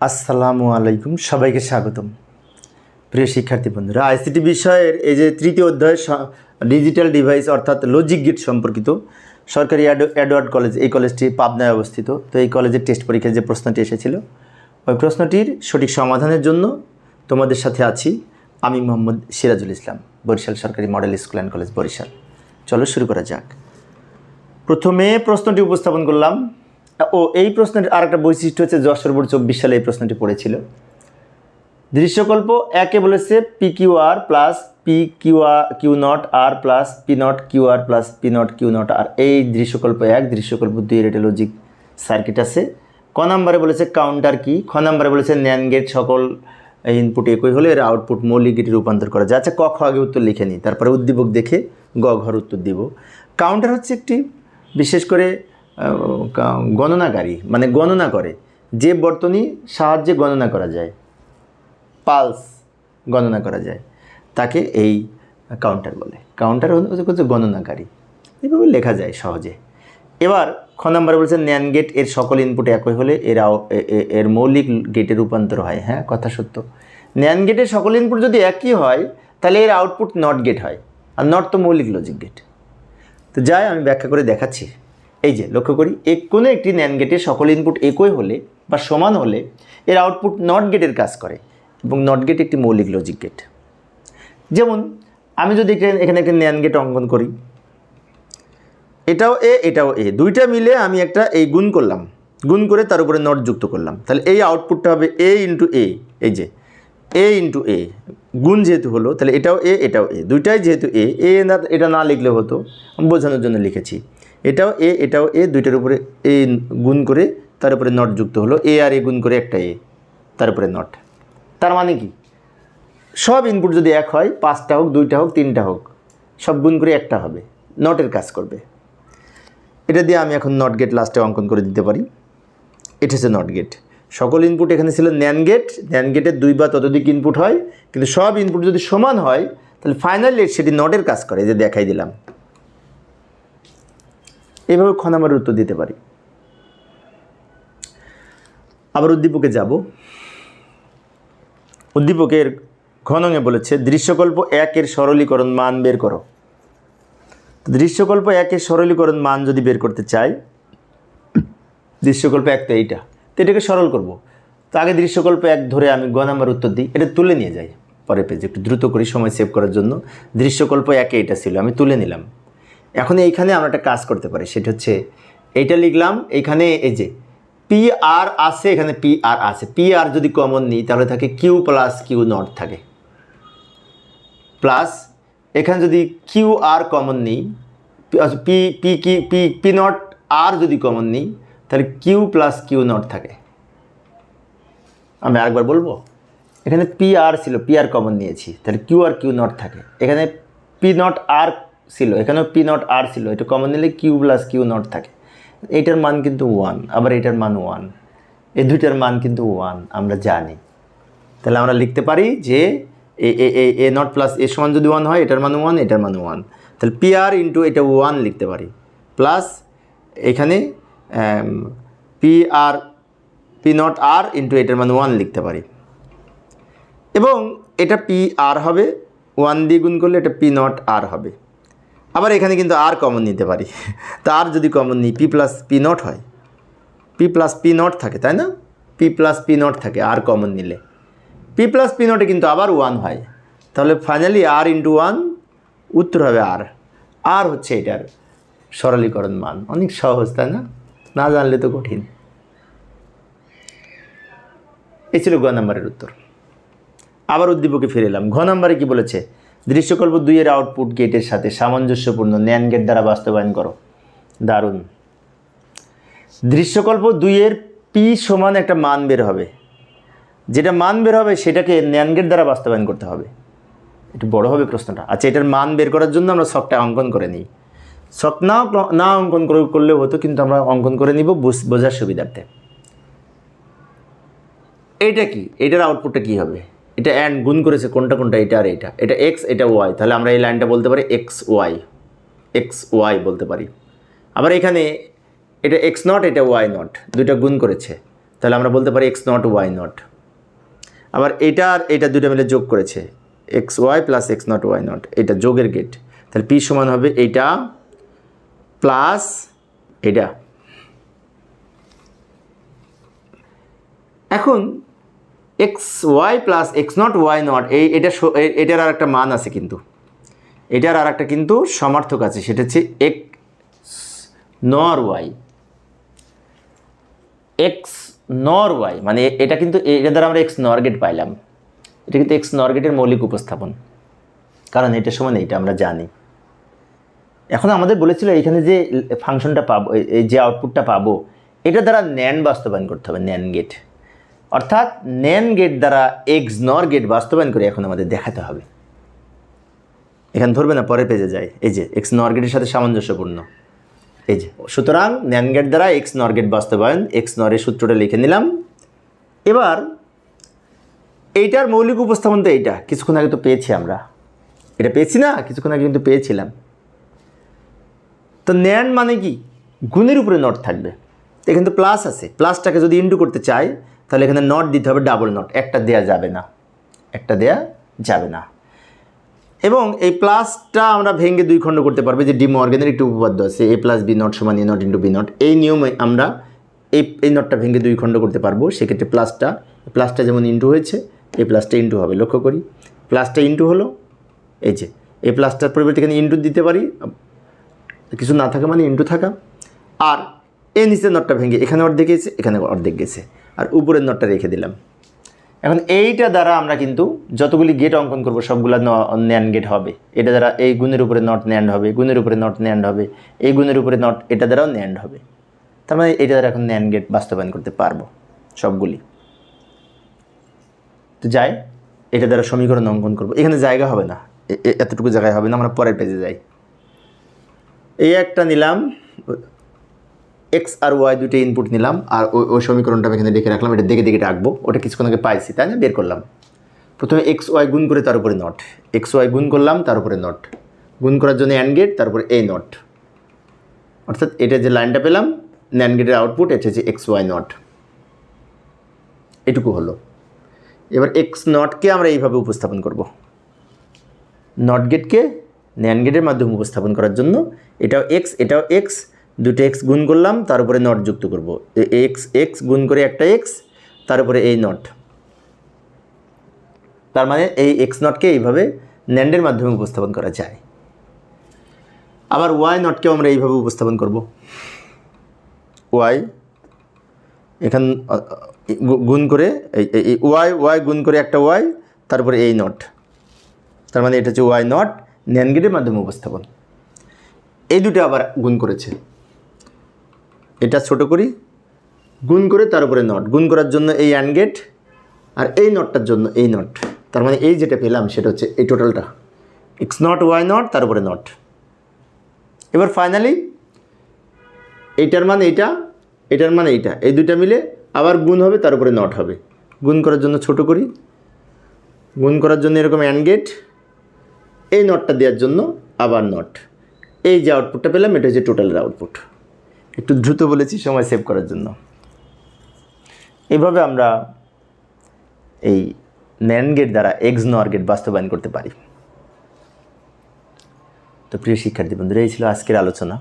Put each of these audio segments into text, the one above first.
আসসালামু আলাইকুম, সবাইকে স্বাগতম। প্রিয় শিক্ষার্থী বন্ধুরা, আইসিটি বিষয়ের এই যে তৃতীয় অধ্যায় ডিজিটাল ডিভাইস অর্থাৎ লজিক গেট সম্পর্কিত, সরকারি অ্যাডো- অ্যাডওয়ার্ড কলেজ, এই কলেজটি পাবনায় অবস্থিত। তো এই কলেজের টেস্ট পরীক্ষায় যে প্রশ্নটি এসেছিল, ওই প্রশ্নটির সঠিক সমাধানের জন্য তোমাদের সাথে আছি আমি মোহাম্মদ সিরাজুল ইসলাম, বরিশাল সরকারি model school and college Barishal. চলো শুরু করা যাক। প্রথমে প্রশ্নটি উপস্থাপন করলাম ও এই প্রশ্নের আর একটা বৈশিষ্ট্য হচ্ছে যশোর বোর্ড চব্বিশ সালে এই প্রশ্নটি পড়েছিল। দৃশ্যকল্প একে বলেছে P Q R plus P Q R Q not R plus P not Q R plus P not Q not R. এই দৃশ্যকল্প এক, দৃশ্যকল্প দুই, এটা লজিক সার্কিট আছে। ক নাম্বারে বলেছে কাউন্টার কি খ নাম্বারে বলেছে ন্যান গেট সকল ইনপুট একই হলে এর আউটপুট মৌলিক গেটে রূপান্তর করা যায়। আচ্ছা ক, খ আগে উত্তর লিখে নিই, তারপরে উদ্দীপক দেখে গ ঘর উত্তর দিব। কাউন্টার হচ্ছে একটি, বিশেষ করে গণনাকারী মানে গণনা করে। যে বর্তনী সাহায্যে গণনা করা যায়, পালস গণনা করা যায়, তাকে এই কাউন্টার বলে। কাউন্টার হচ্ছে গণনাকারী। এভাবে লেখা যায় সহজে। এবার খ নম্বরে বলছে ন্যান গেটের সকল ইনপুট একই হলে এর এর মৌলিক গেটে রূপান্তর হয়। হ্যাঁ কথা সত্য। ন্যান গেটের সকল ইনপুট যদি একই হয়, তাহলে এর আউটপুট নট গেট হয়। আর নট তো মৌলিক লজিক গেট তো যাই, আমি ব্যাখ্যা করে দেখাচ্ছি। এই যে, লক্ষ্য করি এক কোনো একটি ন্যান গেটের সকল ইনপুট একই হলে বা সমান হলে এর আউটপুট নট গেটের কাজ করে এবং নট গেট একটি মৌলিক লজিক গেট যেমন, আমি যদি এখানে- একটা ন্যান গেট অঙ্কন করি, এটাও এ এটাও এ, দুইটা মিলে আমি একটা এই গুণ করলাম, গুণ করে তার উপরে নট যুক্ত করলাম। তাহলে এই আউটপুটটা হবে এ ইন্টু এ এই যে এ ইন্টু এ গুণ যেহেতু হলো, তাহলে এটাও এ এটাও এ, দুইটাই যেহেতু এ এ না, এটা না লিখলে হতো, বোঝানোর জন্য লিখেছি। এটাও এ এটাও এ, দুইটার উপরে এ গুণ করে তার উপরে নট যুক্ত হলো। এ আর এ গুণ করে একটা এ, তার উপরে নট তার মানে কি? সব ইনপুট যদি এক হয়, পাঁচটা হোক, দুইটা হোক, তিনটা হোক, সব গুণ করে একটা হবে। নটের কাজ করবে। এটা দিয়ে আমি এখন নট গেট লাস্টে অঙ্কন করে দিতে পারি। এটা হচ্ছে নট গেট সকল ইনপুট এখানে ছিল ন্যান গেট ন্যান গেটের দুই বা ততোধিক ইনপুট হয়, কিন্তু সব ইনপুট যদি সমান হয়, তাহলে ফাইনালি সেটি নটের কাজ করে যে দেখাই দিলাম। এইভাবে খ নাম্বারের উত্তর দিতে পারি। আবার উদ্দীপকে যাব। উদ্দীপকের ঘনঙে বলেছে, দৃশ্যকল্প একের সরলীকরণ মান বের করো। দৃশ্যকল্প একের সরলীকরণ মান যদি বের করতে চাই, দৃশ্যকল্প এক তো এইটা, তো এটাকে সরল করব। তো আগে দৃশ্যকল্প এক ধরে আমি গ নাম্বার উত্তর দিই, এটা তুলে নিয়ে যাই। পরে পেজে একটু দ্রুত করি সময় সেভ করার জন্য। দৃশ্যকল্প একে এটা ছিল, আমি তুলে নিলাম। এখন এইখানে আমরা একটা কাজ করতে পারি, সেটা হচ্ছে এইটা লিখলাম এইখানে এই যে পি আর আছে, এখানে পি আর আছে। পি আর যদি কমন নিই, তাহলে থাকে কিউ প্লাস কিউ নট থাকে। প্লাস এখানে যদি কিউ আর কমন নিই পি পি কি পি পি নট আর যদি কমন নিই, তাহলে কিউ প্লাস কিউ নট থাকে। আমি আরেকবার বলব? এখানে পি আর ছিল পি আর কমন নিয়েছি, তাহলে কিউ আর কিউ নট থাকে। এখানে পি নট আর ছিল, এখানেও পি নট আর ছিল, এটা কমন নিলে কিউ প্লাস কিউ নট থাকে। এইটার মান কিন্তু ওয়ান আবার এটার মান ওয়ান এই দুইটার মান কিন্তু ওয়ান আমরা জানি। তাহলে আমরা লিখতে পারি যে এ এ এ নট প্লাস এ সমান যদি ওয়ান হয়, এটার মান ওয়ান এটার মান ওয়ান তাহলে পি আর ইন্টু এটা ওয়ান লিখতে পারি। প্লাস এখানে P R P not R into এটার মান ওয়ান লিখতে পারি। এবং এটা পি আর হবে ওয়ান দিয়ে গুণ করলে এটা পি নট আর হবে। আবার এখানে কিন্তু আর কমন নিতে পারি। তা আর যদি কমন নিই পি প্লাস পি নট হয়। পি প্লাস পি নট থাকে, তাই না? পি প্লাস পি নট থাকে আর কমন নিলে। পি প্লাস পি নটে কিন্তু আবার ওয়ান হয়। তাহলে ফাইনালি আর ইন্টু ওয়ান উত্তর হবে আর আর হচ্ছে এটার সরলীকরণ মান। অনেক সহজ, তাই না? না জানলে তো কঠিন। এই ছিল গ নাম্বারের উত্তর। আবার উদ্দীপকে ফিরে এলাম। ঘ নাম্বারে কি বলেছে? দৃশ্যকল্প দুইয়ের আউটপুট গেটের সাথে সামঞ্জস্যপূর্ণ ন্যান গেট দ্বারা বাস্তবায়ন করো। দারুণ। দৃশ্যকল্প দুইয়ের পি সমান একটা মান বের হবে। যেটা মান বের হবে, সেটাকে ন্যান গেট দ্বারা বাস্তবায়ন করতে হবে। একটু বড় হবে প্রশ্নটা। আচ্ছা এটার মান বের করার জন্য আমরা শখটা অঙ্কন করে নিই। শখ না না অঙ্কন করে করলেও হতো, কিন্তু আমরা অঙ্কন করে নিব বুঝ- বোঝার সুবিধার্থে। এইটা কি? এটার আউটপুটটা কি হবে? এটা অ্যান্ড গুণ করেছে কোনটা কোনটা, এটা আর এটা এটা এক্স এটা ওয়াই তাহলে আমরা এই লাইনটা বলতে পারি এক্স ওয়াই এক্স ওয়াই বলতে পারি। আবার এখানে এটা এক্স নট এটা ওয়াই নট দুইটা গুণ করেছে। তাহলে আমরা বলতে পারি এক্স নট ওয়াই নট আবার এটা আর এটা দুটো মিলে যোগ করেছে। X Y plus X not Y not এটা যোগের গেট তাহলে পি সমান হবে এটা প্লাস এটা। এখন X Y plus X not Y not এই এটা এটার আর একটা মান আছে কিন্তু। এটার আর একটা কিন্তু সমার্থক আছে, সেটা হচ্ছে এক্স নর ওয়াই এক্স নর ওয়াই মানে এটা কিন্তু এটা দ্বারা আমরা এক্স নরগেট পাইলাম। এটা কিন্তু এক্স নরগেটের মৌলিক উপস্থাপন। কারণ এটা সমান এইটা আমরা জানি। এখন আমাদের বলেছিল এখানে যে ফাংশনটা পাবো, এই যে আউটপুটটা পাবো এটা দ্বারা ন্যান বাস্তবায়ন করতে হবে ন্যান গেট অর্থাৎ ন্যান গেট দ্বারা এক্স নর গেট বাস্তবায়ন করে এখন আমাদের দেখাতে হবে। এখানে ধরবে না পরে পেজে যায় এই যে, এক্স নর গেটের সাথে সামঞ্জস্যপূর্ণ। এই যে, সুতরাং ন্যান গেট দ্বারা এক্স নর গেট বাস্তবায়ন, এক্স নরের সূত্রটা লিখে নিলাম। এবার, এইটার মৌলিক উপস্থাপন তো এইটা। কিছুক্ষণ আগে তো পেয়েছি আমরা। এটা পেয়েছি না? কিছুক্ষণ আগে কিন্তু পেয়েছিলাম। তো ন্যান মানে কি? গুণের উপরে নট থাকবে। এখানে তো প্লাস আছে। প্লাসটাকে যদি ইন্টু করতে চাই তাহলে এখানে নট দিতে হবে ডাবল নট একটা দেয়া যাবে না, একটা দেয়া যাবে না। এবং এই প্লাসটা আমরা ভেঙে দুই খণ্ড করতে পারব যে ডি মর্গেনের একটি উপপাদ্য আছে, এ প্লাস বি নট সমান A not into B not এই নিয়মে আমরা এই এই নটটা ভেঙে দুই খণ্ড করতে পারব, সেক্ষেত্রে প্লাসটা প্লাসটা যেমন ইন্টু হয়েছে এই প্লাসটা ইন্টু হবে, লক্ষ্য করি, প্লাসটা ইন্টু হলো, এই যে এই প্লাসটার পরিবর্তে এখানে ইন্টু দিতে পারি, কিছু না থাকা মানে ইন্টু থাকা, আর এ নিচের নটটা ভেঙে, এখানে অর্ধেক গেছে, এখানে অর্ধেক গেছে। আর উপরের নটটা রেখে দিলাম। এখন এইটা দ্বারা আমরা কিন্তু যতগুলি গেট অঙ্কন করব, সবগুলো ন্যান গেট হবে। এটা দ্বারা এই গুণের উপরে নট ন্যান্ড হবে গুণের উপরে নট ন্যান্ড হবে, এই গুণের উপরে নট এটা দ্বারাও ন্যান্ড হবে। তার মানে এটা দ্বারা এখন ন্যান গেট বাস্তবায়ন করতে পারব সবগুলি। তো যাই, এটা দ্বারা সমীকরণ অঙ্কন করব। এখানে জায়গা হবে না। এতটুকু জায়গায় হবে না, আমরা পরের পেজে যাই। এই একটা নিলাম এক্স আর ওয়াই দুটো ইনপুট নিলাম, আর ওই ওই সমীকরণটা আমি এখানে লিখে রাখলাম, এটা দেখে দেখে রাখব। ওটা কিছুক্ষণ আগে পাইছি, তাই না? বের করলাম। প্রথমে এক্স ওয়াই গুণ করে তার উপরে নট এক্স ওয়াই গুণ করলাম, তার উপরে নট গুণ করার জন্য অ্যান্ড গেট তারপরে এই নট অর্থাৎ এটা যে লাইনটা পেলাম ন্যান গেটের আউটপুট এটা হচ্ছে এক্স ওয়াই নট এটুকু হলো। এবার এক্স নটকে আমরা এইভাবে উপস্থাপন করব? নট গেটকে ন্যান গেটের মাধ্যমে উপস্থাপন করার জন্য। এটাও এক্স এটাও এক্স দুটো এক্স গুণ করলাম তার উপরে নট যুক্ত করব। এক্স এক্স গুণ করে একটা এক্স তার উপরে এই নট তার মানে এই এক্স নটকে এইভাবে ন্যান্ডের মাধ্যমে উপস্থাপন করা যায়। আবার ওয়াই নটকেও আমরা এইভাবে উপস্থাপন করব। ওয়াই এখান গুণ করে, এই ওয়াই ওয়াই গুণ করে একটা ওয়াই তারপরে এই নট তার মানে এটা হচ্ছে ওয়াই নট ন্যান গেটের মাধ্যমে উপস্থাপন। এই দুটো আবার গুণ করেছে। এটা ছোট করি, গুণ করে তার উপরে নট। গুণ করার জন্য এই অ্যান্ড গেট আর এই নটটার জন্য এই নট। তার মানে এই যেটা পেলাম সেটা হচ্ছে এই টোটালটা এক্স নট ওয়াই নট তার উপরে নট। এবার ফাইনালি এইটার মানে এইটা, এটার মানে এইটা। এই দুইটা মিলে আবার গুণ হবে, তার উপরে নট হবে। গুণ করার জন্য ছোট করি। গুণ করার জন্য এরকম অ্যান্ড গেট এই নটটা দেওয়ার জন্য আবার নট। এই যে আউটপুটটা পেলাম, এটা হচ্ছে টোটালের আউটপুট একটু দ্রুত বলেছি, সময় সেভ করার জন্য। এইভাবে আমরা এই ন্যান গেট দ্বারা এক্স নর গেট বাস্তবায়ন করতে পারি। তো প্রিয় শিক্ষার্থী বন্ধুরা, এই ছিল আজকের আলোচনা।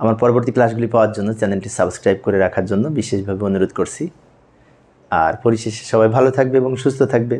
আমার পরবর্তী ক্লাসগুলি পাওয়ার জন্য চ্যানেলটি সাবস্ক্রাইব করে রাখার জন্য বিশেষভাবে অনুরোধ করছি। আর পরিশেষে সবাই ভালো থাকবে এবং সুস্থ থাকবে।